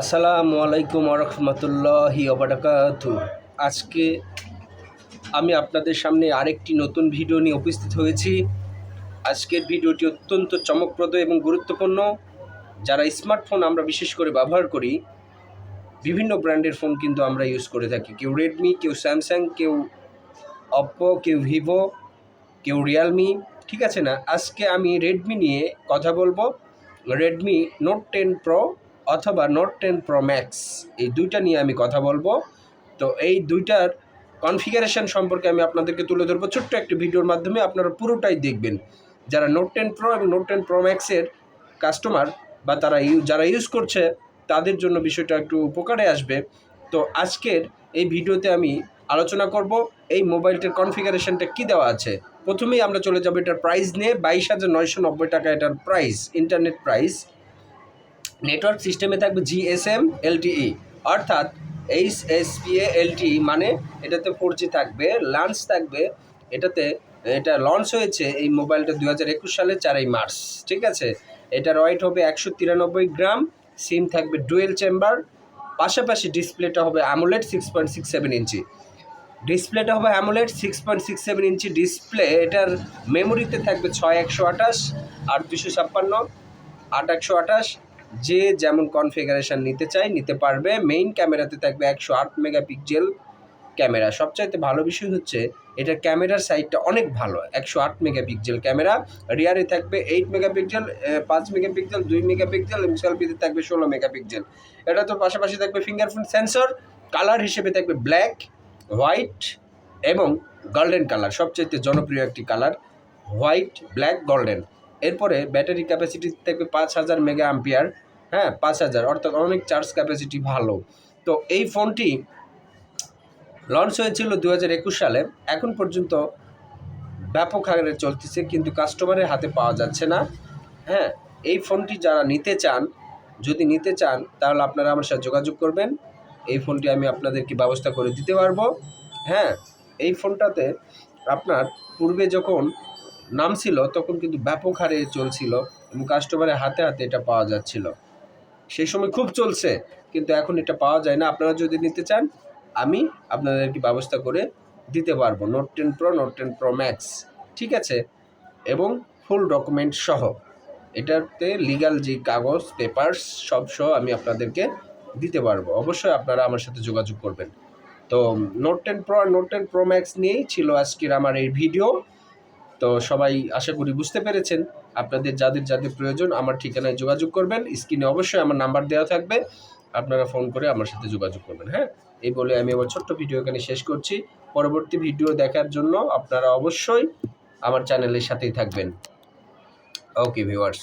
আসসালামু আলাইকুম রহমতুল্লাহি ওবারাকাতু আজকে আমি আপনাদের সামনে আরেকটি নতুন ভিডিও নিয়ে উপস্থিত হয়েছি। আজকের ভিডিওটি অত্যন্ত চমকপ্রদ এবং গুরুত্বপূর্ণ। যারা স্মার্টফোন আমরা বিশেষ করে ব্যবহার করি, বিভিন্ন ব্র্যান্ডের ফোন কিন্তু আমরা ইউজ করে থাকি। কেউ রেডমি কেউ স্যামসাং কেউ অপ্পো কেউ ভিভো কেউ রিয়ালমি ঠিক আছে না? আজকে আমি রেডমি নিয়ে কথা বলব। রেডমি নোট টেন প্রো অথবা নোট টেন প্রো ম্যাক্স এই দুইটা নিয়ে আমি কথা বলব। তো এই দুইটার কনফিগারেশন সম্পর্কে আমি আপনাদেরকে তুলে ধরবো। ছোট্ট একটি ভিডিওর মাধ্যমে আপনারা পুরোটাই দেখবেন। যারা নোট টেন প্রো এবং নোট টেন প্রো ম্যাক্সের কাস্টমার বা তারা ইউ যারা ইউজ করছে, তাদের জন্য বিষয়টা একটু উপকারে আসবে। তো আজকের এই ভিডিওতে আমি আলোচনা করব এই মোবাইলটার কনফিগারেশনটা কী দেওয়া আছে। প্রথমেই আমরা চলে যাব এটার প্রাইস নিয়ে। বাইশ হাজার নয়শো নব্বই টাকা এটার প্রাইস ইন্টারনেট প্রাইস নেটওয়ার্ক সিস্টেমে থাকবে জিএসএম এলটিই অর্থাৎ H S P A LTE মানে এটাতে ফোর জি থাকবে লাঞ্চ থাকবে। এটাতে, এটা লঞ্চ হয়েছে এই মোবাইলটা দু হাজার একুশ সালের চারই মার্চ, ঠিক আছে? এটার ওয়েট হবে একশো তিরানব্বই গ্রাম, সিম থাকবে ডুয়েল চেম্বার। পাশাপাশি ডিসপ্লেটা হবে AMOLED six point six seven ইঞ্চি। ডিসপ্লেটা হবে AMOLED six point six seven ইঞ্চি ডিসপ্লে। এটার মেমোরিতে থাকবে ছয় একশো আঠাশ, আর দুশো ছাপ্পান্ন, আট একশো আঠাশ যে যেমন কনফিগারেশন নিতে চায়, নিতে পারবে। মেইন ক্যামেরাতে থাকবে একশো আট মেগাপিক্সেল ক্যামেরা সবচাইতে ভালো বিষয় হচ্ছে এটার ক্যামেরার সাইজটা অনেক ভালো। একশো আট মেগাপিক্সেল ক্যামেরা রিয়ারে থাকবে এইট মেগাপিক্সেল পাঁচ মেগাপিক্সেল দুই মেগাপিক্সেল এবং সেলফিতে থাকবে ষোলো মেগাপিক্সেল এটা তো পাশাপাশি থাকবে ফিঙ্গারপ্রিন্ট সেন্সর কালার হিসেবে থাকবে ব্ল্যাক হোয়াইট এবং গোল্ডেন কালার সবচাইতে জনপ্রিয় একটি কালার হোয়াইট ব্ল্যাক গোল্ডেন এরপরে ব্যাটারি ক্যাপাসিটি থাকবে পাঁচ হাজার মেগা আম্পিয়ার হ্যাঁ পাঁচ হাজার, অর্থাৎ অনেক চার্জ ক্যাপাসিটি ভালো। তো এই ফোনটি লঞ্চ হয়েছিল দু হাজার একুশ সালে, এখন পর্যন্ত ব্যাপক হারে চলতেছে, কিন্তু কাস্টমারের হাতে পাওয়া যাচ্ছে না। হ্যাঁ এই ফোনটি যারা নিতে চান, যদি নিতে চান, তাহলে আপনারা আমার সাথে যোগাযোগ করবেন। এই ফোনটি আমি আপনাদেরকে ব্যবস্থা করে দিতে পারব। হ্যাঁ এই ফোনটাতে আপনার পূর্বে যখন নাম ছিল তখন কিন্তু ব্যাপক হারে চলছিল এবং কাস্টমারের হাতে হাতে এটা পাওয়া যাচ্ছিল। সেই সময় খুব চলছে, কিন্তু এখন এটা পাওয়া যায় না। আপনারা যদি নিতে চান, আমি আপনাদেরকে ব্যবস্থা করে দিতে পারব। Note ten Pro Note ten Pro Max ঠিক আছে? এবং ফুল ডকুমেন্ট সহ। এটাতে লিগাল যে কাগজ পেপারস সব সহ আমি আপনাদেরকে দিতে পারব। অবশ্যই আপনারা আমার সাথে যোগাযোগ করবেন। তো নোট টেন প্রো আর নোট টেন প্রো ম্যাক্স নিয়েই ছিল আজকের আমার এই ভিডিও তো সবাই আশা করি বুঝতে পেরেছেন। আপনাদের যাদের যাদের প্রয়োজন আমার ঠিকানায় যোগাযোগ করবেন। স্ক্রিনে অবশ্যই আমার নাম্বার দেওয়া থাকবে। আপনারা ফোন করে আমার সাথে যোগাযোগ করবেন হ্যাঁ? এই বলে আমি আমার ছোট্ট ভিডিও এখানে শেষ করছি। পরবর্তী ভিডিও দেখার জন্য আপনারা অবশ্যই আমার চ্যানেলের সাথেই থাকবেন। Okay viewers